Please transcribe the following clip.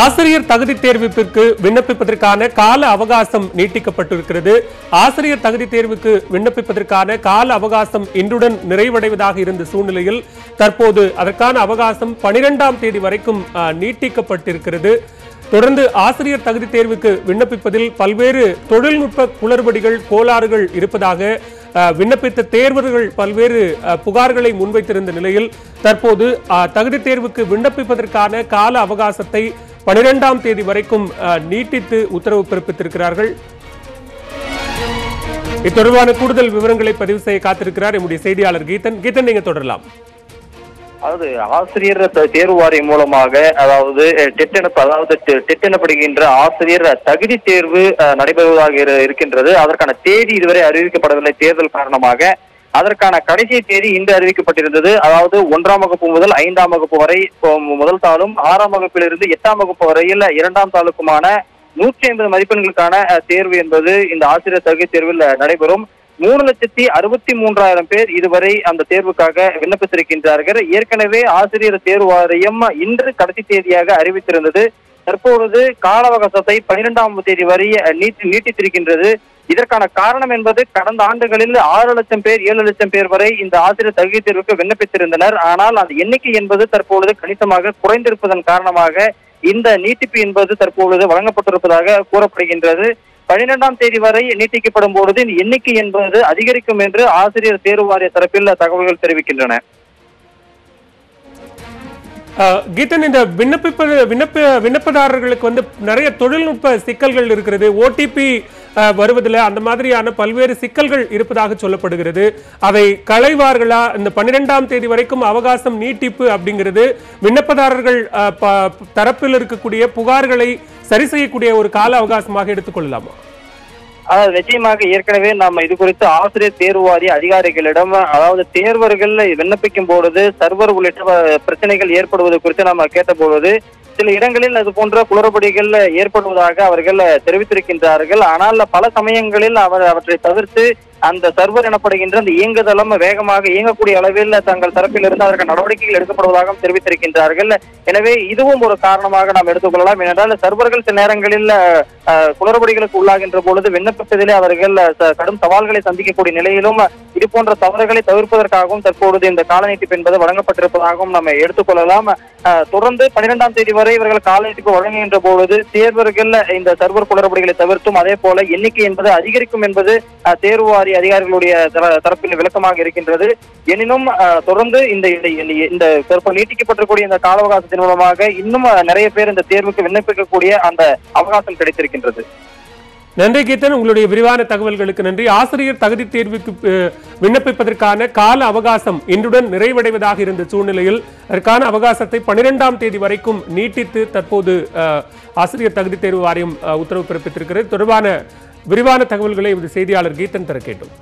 ஆசிரியர் தகுதி தேர்விற்கு விண்ணப்பிப்பதற்கான கால அவகாசம் நீட்டிக்கப்பட்டிருக்கிறது. ஆசிரியர் தகுதி தேர்வுக்கு விண்ணப்பிப்பதற்கான கால அவகாசம் இன்றுடன் நிறைவடைவதாக இருந்த சூழ்நிலையில் தற்போது அதற்கான அவகாசம் பனிரெண்டாம் தேதி வரைக்கும் நீட்டிக்கப்பட்டிருக்கிறது. தொடர்ந்து ஆசிரியர் தகுதி தேர்வுக்கு விண்ணப்பிப்பதில் பல்வேறு தொழில்நுட்ப குளறுபடிகள் கோளாறுகள் இருப்பதாக விண்ணப்பித்த தேர்வர்கள் பல்வேறு புகார்களை முன்வைத்திருந்த நிலையில் தற்போது தகுதி தேர்வுக்கு விண்ணப்பிப்பதற்கான கால அவகாசத்தை பனிரெண்டாம் தேதி வரைக்கும் அஹ், நீட்டித்து உத்தரவு பிறப்பித்திருக்கிறார்கள். இது தொடர்பான கூடுதல் விவரங்களை பதிவு செய்ய காத்திருக்கிறார் நம்முடைய செய்தியாளர் கீதன். கீதன் நீங்க தொடரலாம். அதாவது ஆசிரியர் தேர்வு வாரியம் மூலமாக அதாவது டெட் எனப்ப அதாவது டெட் எனப்படுகின்ற ஆசிரியர் தகுதி தேர்வு அஹ், நடைபெறுவதாக இருக்கின்றது. அதற்கான தேதி இதுவரை அறிவிக்கப்படவில்லை. தேர்தல் காரணமாக அதற்கான கடைசி தேதி இன்று அறிவிக்கப்பட்டிருந்தது. அதாவது ஒன்றாம் வகுப்பு முதல் ஐந்தாம் வகுப்பு வரை முதல் தாளும் ஆறாம் வகுப்பிலிருந்து எட்டாம் வகுப்பு வரையில் இரண்டாம் தாளுக்குமான நூற்றி ஐம்பது மதிப்பெண்களுக்கான தேர்வு என்பது இந்த ஆசிரியர் தகுதி தேர்வில் நடைபெறும். மூணு லட்சத்தி அறுபத்தி மூன்றாயிரம் பேர் இதுவரை அந்த தேர்வுக்காக விண்ணப்பித்திருக்கின்றார்கள். ஏற்கனவே ஆசிரியர் தேர்வு வாரியம் இன்று கடைசி தேதியாக அறிவித்திருந்தது. தற்பொழுது கால அவகாசத்தை பனிரெண்டாம் தேதி வரை நீட்டி நீட்டித்திருக்கின்றது. இதற்கான காரணம் என்பது கடந்த ஆண்டுகளில் ஆறு லட்சம் பேர் ஏழு லட்சம் பேர் வரை இந்த ஆசிரியர் தகுதி தேர்வுக்கு விண்ணப்பித்திருந்தனர். ஆனால் அந்த எண்ணிக்கை என்பது தற்பொழுது கணிசமாக குறைந்திருப்பதன் காரணமாக இந்த நீட்டிப்பு என்பது தற்பொழுது வழங்கப்பட்டிருப்பதாக கூறப்படுகின்றது. பனிரெண்டாம் தேதி வரை நீட்டிக்கப்படும் பொழுது எண்ணிக்கை என்பது அதிகரிக்கும் என்று ஆசிரியர் தேர்வு வாரிய தரப்பில் தகவல்கள் தெரிவிக்கின்றன. கீதன் இந்த விண்ணப்பிப்பது விண்ணப்ப விண்ணப்பதாரர்களுக்கு வந்து நிறைய தொழில்நுட்ப சிக்கல்கள் இருக்கிறது. ஓடிபி வருவதில் அந்த மாதிரியான பல்வேறு சிக்கல்கள் இருப்பதாக சொல்லப்படுகிறது. அதை களைவார்களா? இந்த பன்னிரெண்டாம் தேதி வரைக்கும் அவகாசம் நீட்டிப்பு அப்படிங்கிறது விண்ணப்பதாரர்கள் தரப்பில் இருக்கக்கூடிய புகார்களை சரி செய்யக்கூடிய ஒரு கால அவகாசமாக எடுத்துக்கொள்ளலாமா? ஆனால் நிச்சயமாக ஏற்கனவே நாம் இது குறித்து ஆசிரியர் தேர்வு வாரிய அதிகாரிகளிடம் அதாவது தேர்வர்கள் விண்ணப்பிக்கும் பொழுது சர்வர் உள்ளிட்ட பிரச்சனைகள் ஏற்படுவது குறித்து நாம் கேட்டபொழுது சில இடங்களில் அது போன்ற குளறுபடிகள் ஏற்படுவதாக அவர்கள் தெரிவித்திருக்கின்றார்கள். ஆனால் பல சமயங்களில் அவர் அவற்றை தவிர்த்து அந்த சர்வர் எனப்படுகின்ற அந்த இயங்குதளம் வேகமாக இயங்கக்கூடிய அளவில் தங்கள் தரப்பிலிருந்து அதற்கு நடவடிக்கைகள் எடுக்கப்படுவதாகவும் தெரிவித்திருக்கின்றார்கள். எனவே இதுவும் ஒரு காரணமாக நாம் எடுத்துக்கொள்ளலாம். ஏனென்றால் சர்வர்கள் சில நேரங்களில் குளறுபடிகளுக்கு உள்ளாகின்ற பொழுது விண்ணப்பிப்பதிலே அவர்கள் கடும் சவால்களை சந்திக்கக்கூடிய நிலையிலும் இது போன்ற தவறுகளை தவிர்ப்பதற்காகவும் தற்பொழுது இந்த கால நீட்டிப்பு என்பது வழங்கப்பட்டிருப்பதாகவும் நம்ம எடுத்துக்கொள்ளலாம். அஹ், தொடர்ந்து பன்னிரெண்டாம் தேதி வரை இவர்கள் கால நீட்டிப்பு வழங்குகின்ற பொழுது தேர்வர்கள் இந்த சர்வர் குளறுபடிகளை தவிர்த்தும் அதே போல எண்ணிக்கை என்பது அதிகரிக்கும் என்பது தேர்வு வாரிய அதிகாரி அதிகாரிகளுடைய தரப்பில் விளக்கமாக இருக்கின்றது. எனினும் தொடர்ந்து இந்த இந்த- நீட்டிக்கப்பட்டிருக்கூடிய இந்த கால அவகாசத்தின் மூலமாக இன்னும் நிறைய பேர் இந்த தேர்வுக்கு விண்ணப்பிக்கக்கூடிய அந்த அவகாசம் கிடைத்திருக்கின்றது. நன்றி கீர்த்தன். உங்களுடைய விரிவான தகவல்களுக்கு நன்றி. ஆசிரியர் தகுதி தேர்வுக்கு விண்ணப்பிப்பதற்கான கால அவகாசம் இன்றுடன் நிறைவடைவதாக இருந்த சூழ்நிலையில் அதற்கான அவகாசத்தை பனிரெண்டாம் தேதி வரைக்கும் நீட்டித்து தற்போது ஆசிரியர் தகுதி தேர்வு வாரியம் உத்தரவு பிறப்பித்திருக்கிறது. தொடர்பான விரிவான தகவல்களை எமது செய்தியாளர் கீதன் தர கேட்டோம்